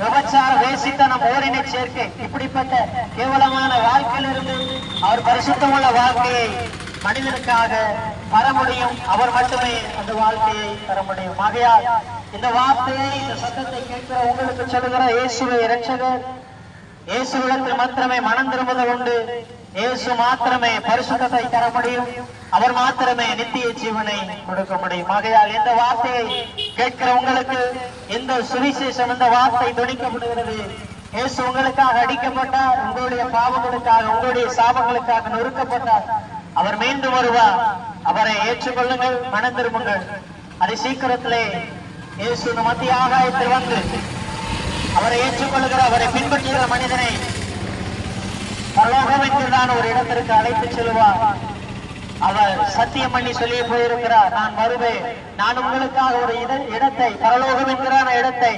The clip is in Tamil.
விபச்சார வேசித்தனம் ஓரினை சேர்க்கை. இப்படிப்பட்ட கேவலமான வாழ்க்கையிலிருந்து அவர் பரிசுத்தமுள்ள வாழ்க்கையை மனிதனுக்காக தர முடியும். அவர் மட்டுமே அந்த வாழ்க்கையை தர முடியும். ஆகையால் இந்த வார்த்தையை இந்த சத்தத்தை கேட்கிற உங்களுக்கு சொல்லுகிற இயேசுவை இரட்சகர் இயேசுவிடத்தில் மாத்திரமே மனம் திரும்புதல் உண்டு. இயேசு மாத்திரமே பரிசுத்தத்தை தர முடியும். அவர் மாத்திரமே நித்திய ஜீவனை கொடுக்க முடியும். ஆகையால் இந்த வார்த்தையை கேட்கிற உங்களுக்கு இந்த சுவிசேஷம் இந்த வார்த்தை துணிக்கப்படுகிறது. இயேசு உங்களுக்காக அடிக்கப்பட்டார் உங்களுடைய பாவங்களுக்காக உங்களுடைய சாபங்களுக்காக நொறுக்கப்பட்டார். அவர் மீண்டும் வருவார். அவரை ஏற்றுக்கொள்ளுங்கள் மனம் திரும்புங்கள். அதை சீக்கிரத்திலே இயேசு மத்திய ஆகாயத்தில் வந்து அவரை ஏற்றுக்கொள்கிற அவரை பின்பற்றுகிற மனிதனை பரலோகம் என்கிறதான ஒரு இடத்திற்கு அழைத்து செல்வார் அவர் சத்தியம் பண்ணி சொல்லி போயிருக்கிறார். நான் வருவேன் நான் உங்களுக்காக ஒரு இடத்தை பரலோகம் என்கிறான இடத்தை